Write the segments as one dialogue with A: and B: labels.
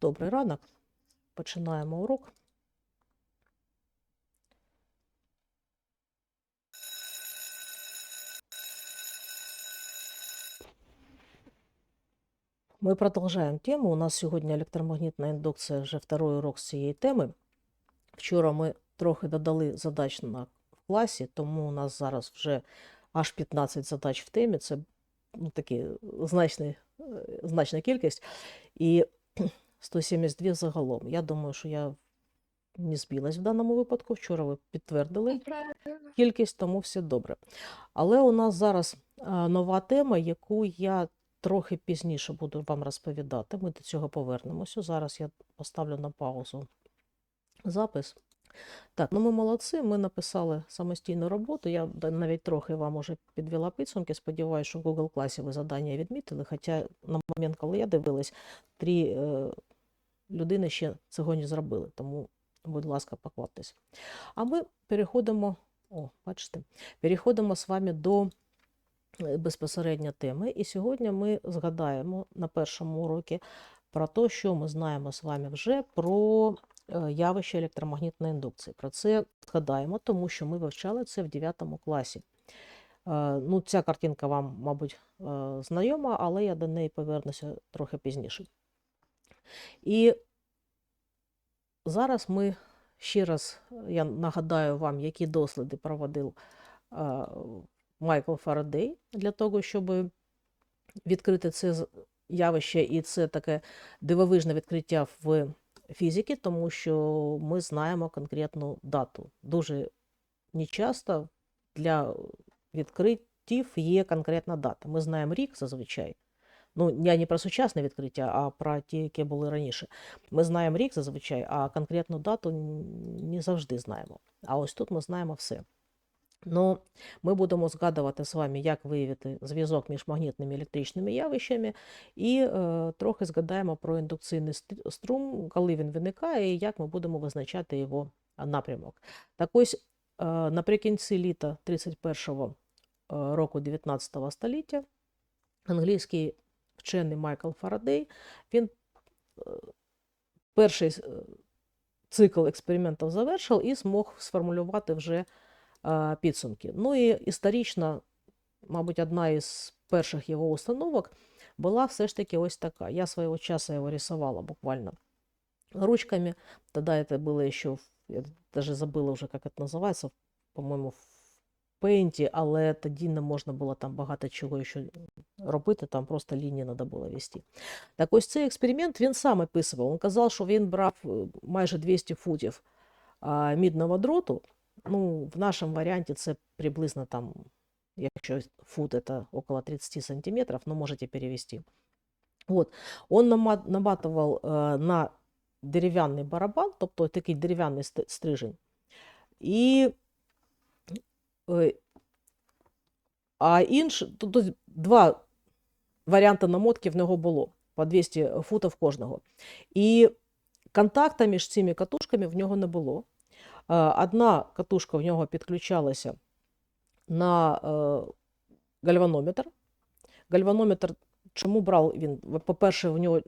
A: Добрий ранок. Починаємо урок. Мы продолжаем тему. У нас сьогодні електромагнітна індукція, вже второй урок з цієї теми. Вчора ми трохи додали задач на в класі, тому у нас зараз вже аж 15 задач в темі. Це ну, такі значний, е, значна кількість. І 172 загалом. Я думаю, що я не збилась в даному випадку. Вчора ви підтвердили кількість, тому все добре. Але у нас зараз нова тема, яку я трохи пізніше буду вам розповідати. Ми до цього повернемося. Зараз я поставлю на паузу запис. Так, ну ми молодці, ми написали самостійну роботу. Я навіть трохи вам уже підвела підсумки. Сподіваюся, що в Google класі ви завдання відмітили. Хоча на момент, коли я дивилась, три е, людини ще цього не зробили. Тому, будь ласка, покваптесь. А ми переходимо, о, бачите, переходимо з вами до е, безпосередньо теми. І сьогодні ми згадаємо на першому уроці про те, що ми знаємо з вами вже про явище електромагнітної індукції. Про це згадаємо, тому що ми вивчали це в 9 класі. Е, Ну, ця картинка вам, мабуть, е, знайома, але я до неї повернуся трохи пізніше. І зараз ми ще раз е, я нагадаю вам, які досліди проводив е, Майкл Фарадей для того, щоб відкрити це явище, і це таке дивовижне відкриття в фізиці, тому що ми знаємо конкретну дату. Дуже нечасто для відкриттів є конкретна дата. Ми знаємо рік зазвичай. Ну, я не про сучасне відкриття, а про ті, які були раніше. Ми знаємо рік зазвичай, а конкретну дату не завжди знаємо. А ось тут ми знаємо все. Ну, ми будемо згадувати з вами, як виявити зв'язок між магнітними і електричними явищами, і е, трохи згадаємо про індукційний ст- струм, коли він виникає, і як ми будемо визначати його напрямок. Так ось е, наприкінці літа 31-го е, року 19 століття англійський вчений Майкл Фарадей, він е, перший е, цикл експериментів завершив і змог сформулювати вже підсумки. Ну і історично, мабуть, одна із перших його установок була все ж таки ось така. Я свого часу його рисувала буквально ручками. Тогда это было еще, в- я даже забыла вже, як це називається, по-моєму, в Paint, але тоді не можна було там багато чого ще робити, там просто лінії треба було вести. Так ось цей експеримент він сам описував. Він казав, що він брав е, майже 200 футів а, мідного дроту. Ну, в нашому варіанті це приблизно там, якщо фут це около 30 сантиметрів, ну, можете перевести. Вот. Он нама- наматував е, на дерев'яний барабан, тобто такий дерев'яний стрижень. І, е, а інш, ось два варіанти намотки в нього було по 200 футів кожного. І контакта між цими катушками в нього не було. Е, Одна катушка в нього підключалася на е, гальванометр. Гальванометр чому брав він? По-перше, в нього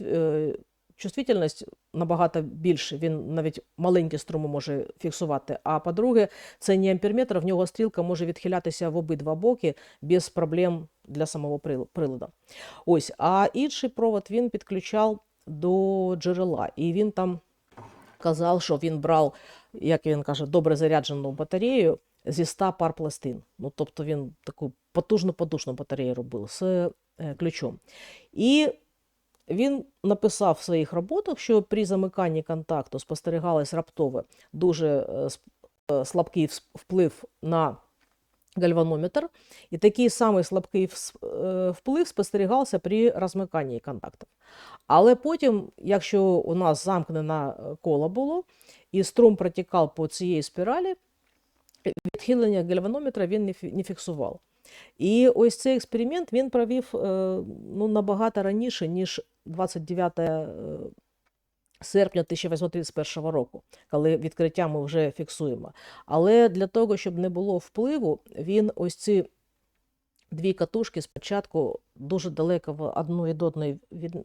A: е, чувствительність набагато більше, він навіть маленькі струми може фіксувати. А по-друге, це не амперметр, в нього стрілка може відхилятися в обидва боки без проблем для самого приладу. Ось, а інший провод він підключав до джерела, і він там казав, що він брав, як він каже, добре заряджену батарею зі 100 пар пластин. Ну, тобто він таку потужну-потужну батарею робив з е, ключом. І він написав в своїх роботах, що при замиканні контакту спостерігалось раптове дуже е, е, слабкий вплив на гальванометр, і такий самий слабкий е, вплив спостерігався при розмиканні контактів. Але потім, якщо у нас замкнене коло було, і струм протікав по цієї спіралі, відхилення гальванометра він не фіксував. І ось цей експеримент він провів е, ну, набагато раніше, ніж 29 е, серпня 1831 року, коли відкриття ми вже фіксуємо. Але для того, щоб не було впливу, він ось ці дві катушки спочатку дуже далеко одну від одної від,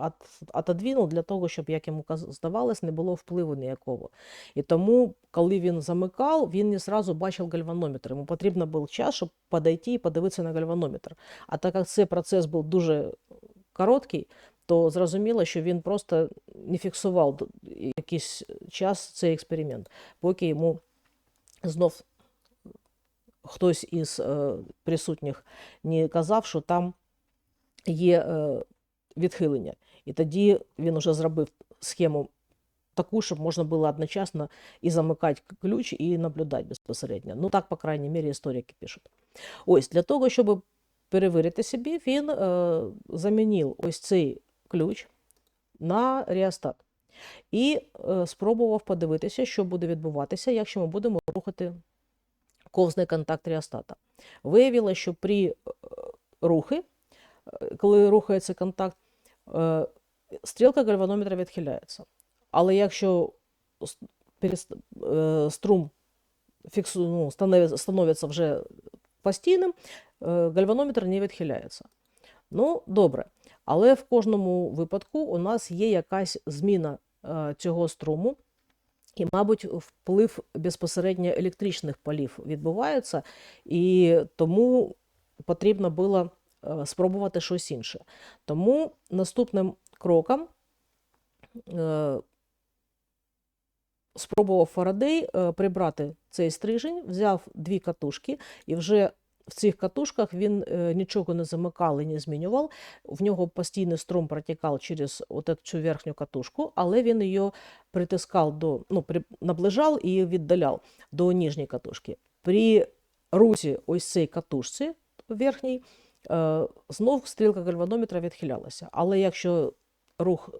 A: от, отодвинув для того, щоб, як йому здавалось, не було впливу ніякого. І тому, коли він замикав, він не зразу бачив гальванометр. Йому потрібно був час, щоб подойти і подивитися на гальванометр. А так як цей процес був дуже короткий, то зрозуміло, що він просто не фіксував якийсь час цей експеримент, поки йому знов хтось із е, присутніх не казав, що там є е, відхилення. І тоді він уже зробив схему таку, щоб можна було одночасно і замикати ключ, і наблюдати безпосередньо. Ну так, по крайній мірі, історики пишуть. Ось для того, щоб перевірити собі, він е, замінив ось цей ключ на реостат. І е, спробував подивитися, що буде відбуватися, якщо ми будемо рухати ковзний контакт реостата. Виявилося, що при е, рухи, е, коли рухається контакт, е, стрілка гальванометра відхиляється. Але якщо е, струм фіксу, ну, становиться, вже постійним, гальванометр не відхиляється. Ну, добре. Але в кожному випадку у нас є якась зміна е, цього струму, і, мабуть, вплив безпосередньо електричних полів відбувається, і тому потрібно було е, спробувати щось інше. Тому наступним кроком е, спробував Фарадей прибрати цей стрижень, взяв дві катушки, і вже в цих катушках він е, нічого не замикав і не змінював. В нього постійний струм протікав через от цю верхню катушку, але він її притискав до, ну, наближав і віддаляв до ніжньої катушки. При русі ось цій катушці верхній е, знов стрілка гальванометра відхилялася. Але якщо рух е,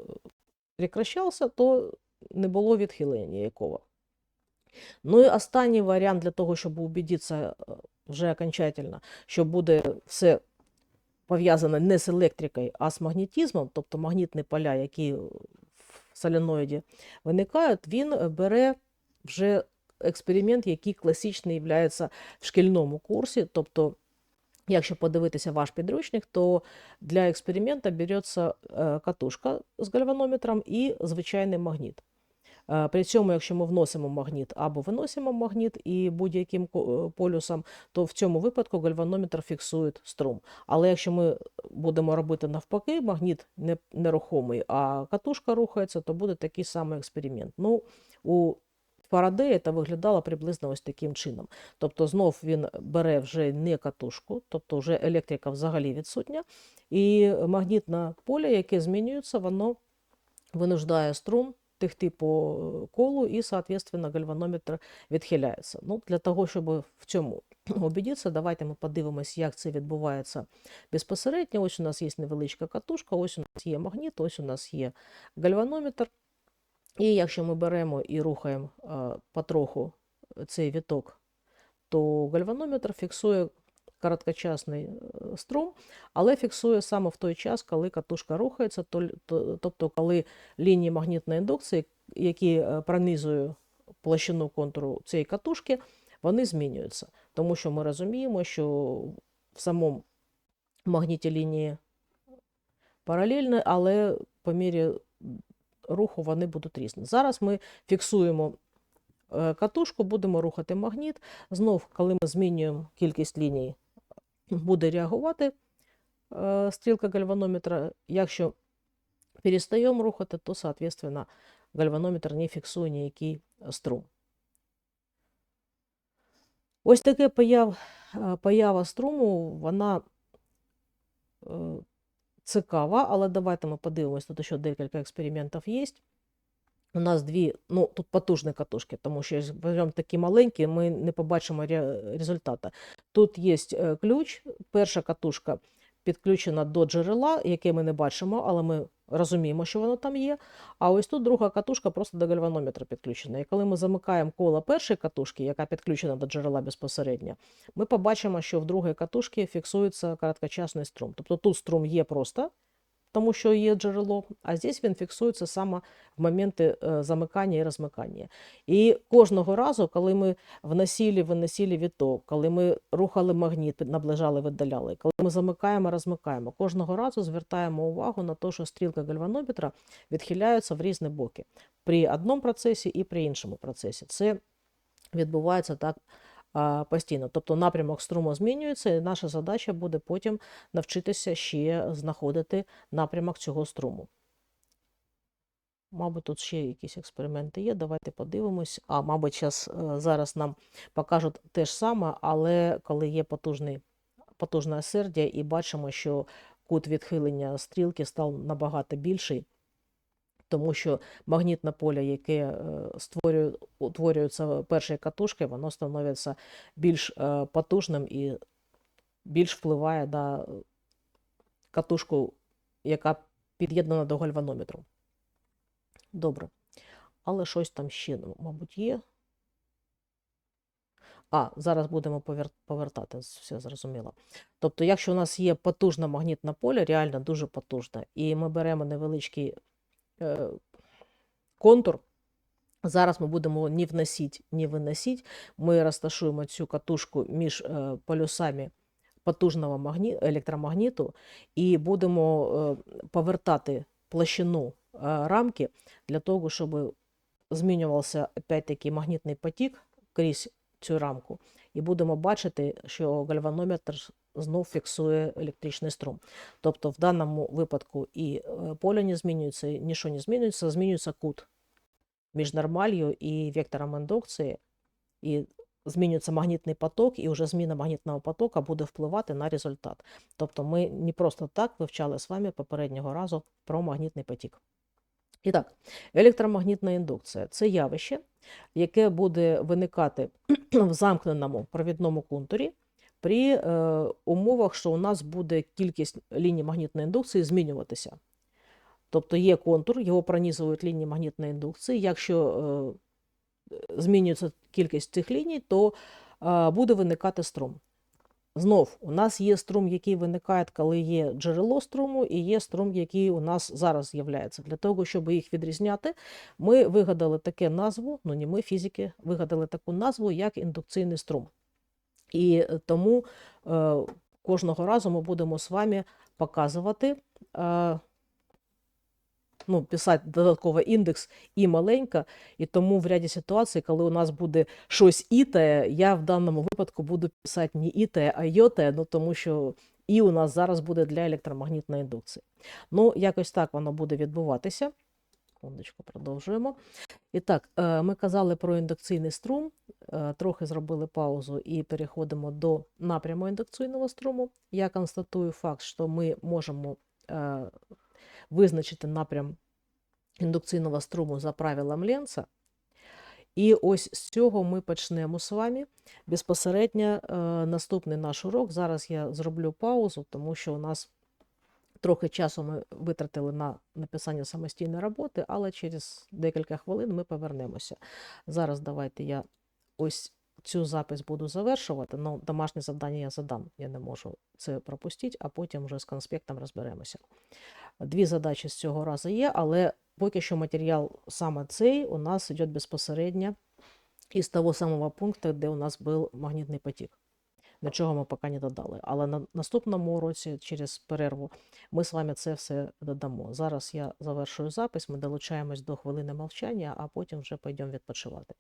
A: прекращався, то не було відхилення ніякого. Ну і останній варіант для того, щоб убедитися вже окончательно, що буде все пов'язане не з електрикою, а з магнетизмом, тобто магнітні поля, які в соленоїді виникають, він бере вже експеримент, який класичний є в шкільному курсі. Тобто, якщо подивитися ваш підручник, то для експерименту береться е, катушка з гальванометром і звичайний магніт. Е, При цьому, якщо ми вносимо магніт або виносимо магніт і будь-яким е, полюсом, то в цьому випадку гальванометр фіксує струм. Але якщо ми будемо робити навпаки, магніт не, нерухомий, а катушка рухається, то буде такий самий експеримент. Ну, у Фарадея це виглядало приблизно ось таким чином. Тобто знов він бере вже не катушку, тобто вже електрика взагалі відсутня, і магнітне поле, яке змінюється, воно винуждає струм текти по е, колу, і, соответственно, гальванометр відхиляється. Ну, для того, щоб в цьому убедитися, давайте ми подивимось, як це відбувається безпосередньо. Ось у нас є невеличка катушка, ось у нас є магніт, ось у нас є гальванометр. І якщо ми беремо і рухаємо е, потроху цей віток, то гальванометр фіксує короткочасний е, струм, але фіксує саме в той час, коли катушка рухається, то- то- тобто коли лінії магнітної індукції, які е, пронизують площину контуру цієї катушки, вони змінюються. Тому що ми розуміємо, що в самому магніті лінії паралельні, але по мірі руху вони будуть різні. Зараз ми фіксуємо е, катушку, будемо рухати магніт. Знов, коли ми змінюємо кількість ліній, буде реагувати е, стрілка гальванометра. Якщо перестаємо рухати, то, соответственно, гальванометр не фіксує ніякий струм. Ось таке появ, е, поява струму, вона е, цікава, але давайте ми подивимось, тут ще декілька експериментів є. У нас дві, ну тут потужні катушки, тому що беремо такі маленькі, ми не побачимо ре- результату. Тут є е, ключ, перша катушка підключена до джерела, яке ми не бачимо, але ми розуміємо, що воно там є. А ось тут друга катушка просто до гальванометра підключена. І коли ми замикаємо коло першої катушки, яка підключена до джерела безпосередньо, ми побачимо, що в другій катушці фіксується короткочасний струм. Тобто тут струм є просто тому що є джерело, а здесь він фіксується саме в моменти е, замикання і розмикання. І кожного разу, коли ми вносили, виносили відток, коли ми рухали магніт, наближали, віддаляли, коли ми замикаємо, розмикаємо, кожного разу звертаємо увагу на те, що стрілка гальванометра відхиляється в різні боки при одному процесі і при іншому процесі. Це відбувається так постійно. Тобто напрямок струму змінюється, і наша задача буде потім навчитися ще знаходити напрямок цього струму. Мабуть, тут ще якісь експерименти є. Давайте подивимось. А, мабуть, щас, е, зараз нам покажуть те ж саме, але коли є потужний, потужне осердя, і бачимо, що кут відхилення стрілки став набагато більший, тому що магнітне поле, яке е, утворюється першою катушкою, воно становиться більш е, потужним і більш впливає на катушку, яка під'єднана до гальванометру. Добре. Але щось там ще, ну, мабуть, є. А, зараз будемо повертати, все зрозуміло. Тобто, якщо у нас є потужне магнітне поле, реально дуже потужне, і ми беремо невеличкий контур, зараз ми будемо ні вносити, ні виносити, ми розташуємо цю катушку між е, полюсами потужного магні... електромагніту і будемо е, повертати площину е, рамки для того, щоб змінювався опять-таки магнітний потік крізь цю рамку, і будемо бачити, що гальванометр знов фіксує електричний струм. Тобто в даному випадку і е, поле не змінюється, і нічого не змінюється, змінюється кут між нормалью і вектором індукції, і змінюється магнітний поток, і вже зміна магнітного потока буде впливати на результат. Тобто ми не просто так вивчали з вами попереднього разу про магнітний потік. І так, електромагнітна індукція це явище, яке буде виникати в замкненому провідному контурі при е, умовах, що у нас буде кількість ліній магнітної індукції змінюватися. Тобто є контур, його пронізують лінії магнітної індукції. Якщо е, змінюється кількість цих ліній, то е, буде виникати струм. Знов, у нас є струм, який виникає, коли є джерело струму, і є струм, який у нас зараз з'являється. Для того, щоб їх відрізняти, ми вигадали таке назву, ну не ми, фізики, вигадали таку назву, як індукційний струм. І е, тому е, кожного разу ми будемо з вами показувати, е, ну, писати додатковий індекс і маленька, і тому в ряді ситуацій, коли у нас буде щось іте, я в даному випадку буду писати не іте, а йоте, ну тому що і у нас зараз буде для електромагнітної індукції. Ну, якось так воно буде відбуватися. Секундочку, продовжуємо. І так, е, ми казали про індукційний струм, е, трохи зробили паузу і переходимо до напряму індукційного струму. Я констатую факт, що ми можемо е, визначити напрям індукційного струму за правилом Ленца. І ось з цього ми почнемо з вами безпосередньо е, наступний наш урок. Зараз я зроблю паузу, тому що у нас трохи часу ми витратили на написання самостійної роботи, але через декілька хвилин ми повернемося. Зараз давайте я ось цю запис буду завершувати, але домашнє завдання я задам. Я не можу це пропустити, а потім вже з конспектом розберемося. Дві задачі з цього разу є, але поки що матеріал саме цей у нас йде безпосередньо із того самого пункту, де у нас був магнітний потік. Нічого ми поки не додали. Але на наступному уроці, через перерву, ми з вами це все додамо. Зараз я завершую запис, ми долучаємось до хвилини мовчання, а потім вже пойдемо відпочивати.